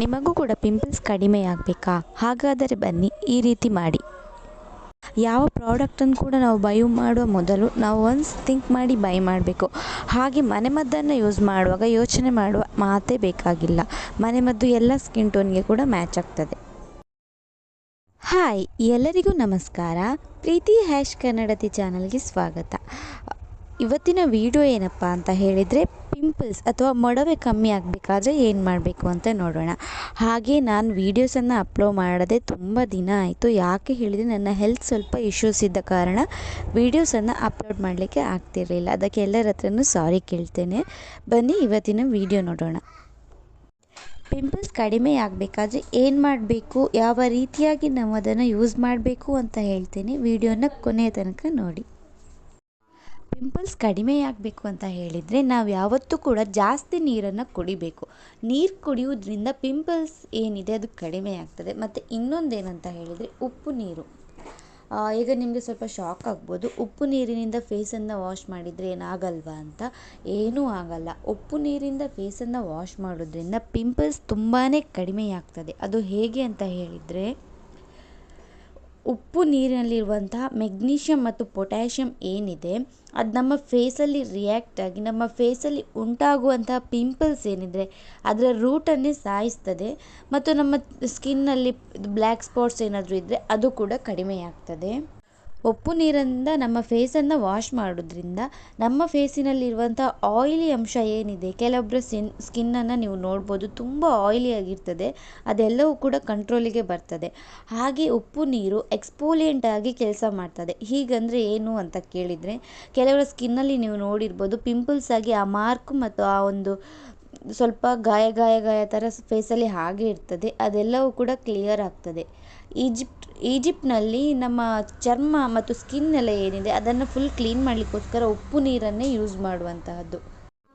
ನಿಮಗೂ ಕೂಡ ಪಿಂಪಲ್ಸ್ ಕಡಿಮೆ ಆಗಬೇಕಾ ಹಾಗಾದರೆ ಬನ್ನಿ, ಈ ರೀತಿ ಮಾಡಿ. ಯಾವ ಪ್ರಾಡಕ್ಟನ್ನು ಕೂಡ ನಾವು ಬೈ ಮಾಡುವ ಮೊದಲು ನಾವು ಒನ್ಸ್ ಥಿಂಕ್ ಮಾಡಿ ಬೈ ಮಾಡಬೇಕು. ಹಾಗೆ ಮನೆಮದ್ದನ್ನು ಯೂಸ್ ಮಾಡುವಾಗ ಯೋಚನೆ ಮಾಡುವ ಮಾತೇ ಬೇಕಾಗಿಲ್ಲ. ಮನೆಮದ್ದು ಎಲ್ಲ ಸ್ಕಿನ್ ಟೋನ್ಗೆ ಕೂಡ ಮ್ಯಾಚ್ ಆಗ್ತದೆ. ಹಾಯ್ ಎಲ್ಲರಿಗೂ ನಮಸ್ಕಾರ. ಪ್ರೀತಿ ಹ್ಯಾಶ್ ಕನ್ನಡತಿ ಚಾನಲ್ಗೆ ಸ್ವಾಗತ. ಇವತ್ತಿನ ವಿಡಿಯೋ ಏನಪ್ಪ ಅಂತ ಹೇಳಿದರೆ ಪಿಂಪಲ್ಸ್ ಅಥವಾ ಮೊಡವೆ ಕಮ್ಮಿ ಆಗಬೇಕಾದ್ರೆ ಏನು ಮಾಡಬೇಕು ಅಂತ ನೋಡೋಣ. ಹಾಗೆ ನಾನು ವೀಡಿಯೋಸನ್ನು ಅಪ್ಲೋಡ್ ಮಾಡದೆ ತುಂಬ ದಿನ ಆಯಿತು. ಯಾಕೆ ಹೇಳಿದರೆ ನನ್ನ ಹೆಲ್ತ್ ಸ್ವಲ್ಪ ಇಶ್ಯೂಸ್ ಇದ್ದ ಕಾರಣ ವೀಡಿಯೋಸನ್ನು ಅಪ್ಲೋಡ್ ಮಾಡಲಿಕ್ಕೆ ಆಗ್ತಿರಲಿಲ್ಲ. ಅದಕ್ಕೆ ಎಲ್ಲರ ಹತ್ರನೂ ಸಾರಿ ಕೇಳ್ತೇನೆ. ಬನ್ನಿ ಇವತ್ತಿನ ವಿಡಿಯೋ ನೋಡೋಣ. ಪಿಂಪಲ್ಸ್ ಕಡಿಮೆ ಆಗಬೇಕಾದ್ರೆ ಏನು ಮಾಡಬೇಕು? ಯಾವ ರೀತಿಯಾಗಿ ನಾವು ಅದನ್ನು ಯೂಸ್ ಮಾಡಬೇಕು ಅಂತ ಹೇಳ್ತೇನೆ. ವಿಡಿಯೋನ ಕೊನೆಯ ತನಕ ನೋಡಿ. ಪಿಂಪಲ್ಸ್ ಕಡಿಮೆ ಆಗಬೇಕು ಅಂತ ಹೇಳಿದರೆ ನಾವು ಯಾವತ್ತೂ ಕೂಡ ಜಾಸ್ತಿ ನೀರನ್ನು ಕುಡಿಬೇಕು. ನೀರು ಕುಡಿಯೋದ್ರಿಂದ ಪಿಂಪಲ್ಸ್ ಏನಿದೆ ಅದು ಕಡಿಮೆ ಆಗ್ತದೆ. ಮತ್ತು ಇನ್ನೊಂದೇನಂತ ಹೇಳಿದರೆ ಉಪ್ಪು ನೀರು. ಈಗ ನಿಮಗೆ ಸ್ವಲ್ಪ ಶಾಕ್ ಆಗ್ಬೋದು. ಉಪ್ಪು ನೀರಿನಿಂದ ಫೇಸನ್ನು ವಾಶ್ ಮಾಡಿದರೆ ಏನಾಗಲ್ವಾ ಅಂತ? ಏನೂ ಆಗಲ್ಲ. ಉಪ್ಪು ನೀರಿಂದ ಫೇಸನ್ನು ವಾಶ್ ಮಾಡೋದ್ರಿಂದ ಪಿಂಪಲ್ಸ್ ತುಂಬಾ ಕಡಿಮೆ ಆಗ್ತದೆ. ಅದು ಹೇಗೆ ಅಂತ ಹೇಳಿದರೆ ಉಪ್ಪು ನೀರಿನಲ್ಲಿರುವಂತಹ ಮೆಗ್ನೀಷಿಯಮ್ ಮತ್ತು ಪೊಟ್ಯಾಷಿಯಮ್ ಏನಿದೆ, ಅದು ನಮ್ಮ ಫೇಸಲ್ಲಿ ರಿಯಾಕ್ಟ್ ಆಗಿ, ನಮ್ಮ ಫೇಸಲ್ಲಿ ಉಂಟಾಗುವಂತಹ ಪಿಂಪಲ್ಸ್ ಏನಿದೆ ಅದರ ರೂಟನ್ನೇ ಸಾಯಿಸ್ತದೆ. ಮತ್ತು ನಮ್ಮ ಸ್ಕಿನ್ನಲ್ಲಿ ಬ್ಲ್ಯಾಕ್ ಸ್ಪಾಟ್ಸ್ ಏನಾದರೂ ಇದ್ದರೆ ಅದು ಕೂಡ ಕಡಿಮೆ ಆಗ್ತದೆ ಉಪ್ಪು ನೀರಿಂದ ನಮ್ಮ ಫೇಸನ್ನು ವಾಶ್ ಮಾಡೋದ್ರಿಂದ ನಮ್ಮ ಫೇಸಿನಲ್ಲಿರುವಂಥ ಆಯಿಲಿ ಅಂಶ ಏನಿದೆ ಕೆಲವೊಬ್ಬರ ಸಿನ್ ಸ್ಕಿನ್ನನ್ನು ನೀವು ನೋಡ್ಬೋದು, ತುಂಬ ಆಯಿಲಿ ಆಗಿರ್ತದೆ, ಅದೆಲ್ಲವೂ ಕೂಡ ಕಂಟ್ರೋಲಿಗೆ ಬರ್ತದೆ. ಹಾಗೆ ಉಪ್ಪು ನೀರು ಎಕ್ಸ್ಪೋಲಿಯೆಂಟ್ ಆಗಿ ಕೆಲಸ ಮಾಡ್ತದೆ. ಹೀಗಂದರೆ ಏನು ಅಂತ ಕೇಳಿದರೆ, ಕೆಲವರ ಸ್ಕಿನ್ನಲ್ಲಿ ನೀವು ನೋಡಿರ್ಬೋದು ಪಿಂಪಲ್ಸ್ ಆಗಿ ಆ ಮಾರ್ಕ್ ಮತ್ತು ಆ ಒಂದು ಸ್ವಲ್ಪ ಗಾಯ ಗಾಯ ಗಾಯ ಥರ ಫೇಸಲ್ಲಿ ಹಾಗೆ ಇರ್ತದೆ. ಅದೆಲ್ಲವೂ ಕೂಡ ಕ್ಲಿಯರ್ ಆಗ್ತದೆ. ಈಜಿಪ್ಟ್, ಈಜಿಪ್ಟ್ನಲ್ಲಿ ನಮ್ಮ ಚರ್ಮ ಮತ್ತು ಸ್ಕಿನ್ ಎಲ್ಲ ಏನಿದೆ, ಅದನ್ನು ಫುಲ್ ಕ್ಲೀನ್ ಮಾಡಲಿಕ್ಕೋಸ್ಕರ ಉಪ್ಪು ನೀರನ್ನೇ ಯೂಸ್ ಮಾಡುವಂತಹದ್ದು.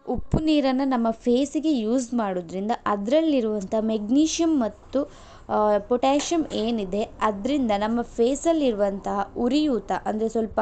ಉಪ್ಪು ನೀರನ್ನು ನಮ್ಮ ಫೇಸಿಗೆ ಯೂಸ್ ಮಾಡೋದ್ರಿಂದ ಅದರಲ್ಲಿರುವಂಥ ಮೆಗ್ನೀಷಿಯಮ್ ಮತ್ತು ಪೊಟ್ಯಾಷಿಯಮ್ ಏನಿದೆ, ಅದರಿಂದ ನಮ್ಮ ಫೇಸಲ್ಲಿರುವಂತಹ ಉರಿಯೂತ, ಅಂದರೆ ಸ್ವಲ್ಪ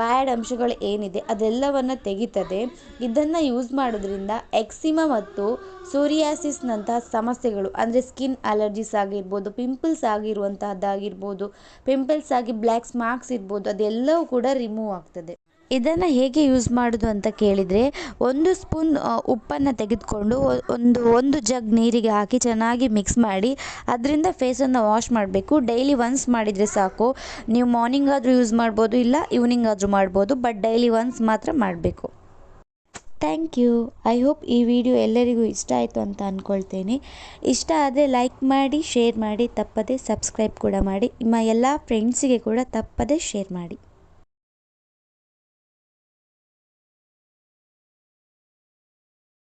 ಬ್ಯಾಡ್ ಅಂಶಗಳು ಏನಿದೆ, ಅದೆಲ್ಲವನ್ನು ತೆಗಿತದೆ. ಇದನ್ನು ಯೂಸ್ ಮಾಡೋದ್ರಿಂದ ಎಕ್ಸಿಮಾ ಮತ್ತು ಸೋರಿಯಾಸಿಸ್ನಂತಹ ಸಮಸ್ಯೆಗಳು, ಅಂದರೆ ಸ್ಕಿನ್ ಅಲರ್ಜೀಸ್ ಆಗಿರ್ಬೋದು ಪಿಂಪಲ್ಸ್ ಆಗಿರುವಂತಹದ್ದಾಗಿರ್ಬೋದು ಪಿಂಪಲ್ಸ್ ಆಗಿ ಬ್ಲ್ಯಾಕ್ ಮಾರ್ಕ್ಸ್ ಇರ್ಬೋದು, ಅದೆಲ್ಲವೂ ಕೂಡ ರಿಮೂವ್ ಆಗ್ತದೆ. ಇದನ್ನು ಹೇಗೆ ಯೂಸ್ ಮಾಡೋದು ಅಂತ ಕೇಳಿದರೆ, ಒಂದು ಸ್ಪೂನ್ ಉಪ್ಪನ್ನು ತೆಗೆದುಕೊಂಡು ಒಂದು ಒಂದು ಜಗ್ ನೀರಿಗೆ ಹಾಕಿ ಚೆನ್ನಾಗಿ ಮಿಕ್ಸ್ ಮಾಡಿ, ಅದರಿಂದ ಫೇಸನ್ನು ವಾಶ್ ಮಾಡಬೇಕು. ಡೈಲಿ ಒನ್ಸ್ ಮಾಡಿದರೆ ಸಾಕು. ನೀವು ಮಾರ್ನಿಂಗ್ ಆದರೂ ಯೂಸ್ ಮಾಡ್ಬೋದು, ಇಲ್ಲ ಈವ್ನಿಂಗ್ ಆದರೂ ಮಾಡ್ಬೋದು ಬಟ್ ಡೈಲಿ ಒನ್ಸ್ ಮಾತ್ರ ಮಾಡಬೇಕು. ಥ್ಯಾಂಕ್ ಯು ಐ ಹೋಪ್ ಈ ವಿಡಿಯೋ ಎಲ್ಲರಿಗೂ ಇಷ್ಟ ಆಯಿತು ಅಂತ ಅಂದ್ಕೊಳ್ತೇನೆ ಇಷ್ಟ ಆದರೆ ಲೈಕ್ ಮಾಡಿ ಶೇರ್ ಮಾಡಿ, ತಪ್ಪದೆ ಸಬ್ಸ್ಕ್ರೈಬ್ ಕೂಡ ಮಾಡಿ. ನಿಮ್ಮ ಎಲ್ಲ ಫ್ರೆಂಡ್ಸಿಗೆ ಕೂಡ ತಪ್ಪದೆ ಶೇರ್ ಮಾಡಿ.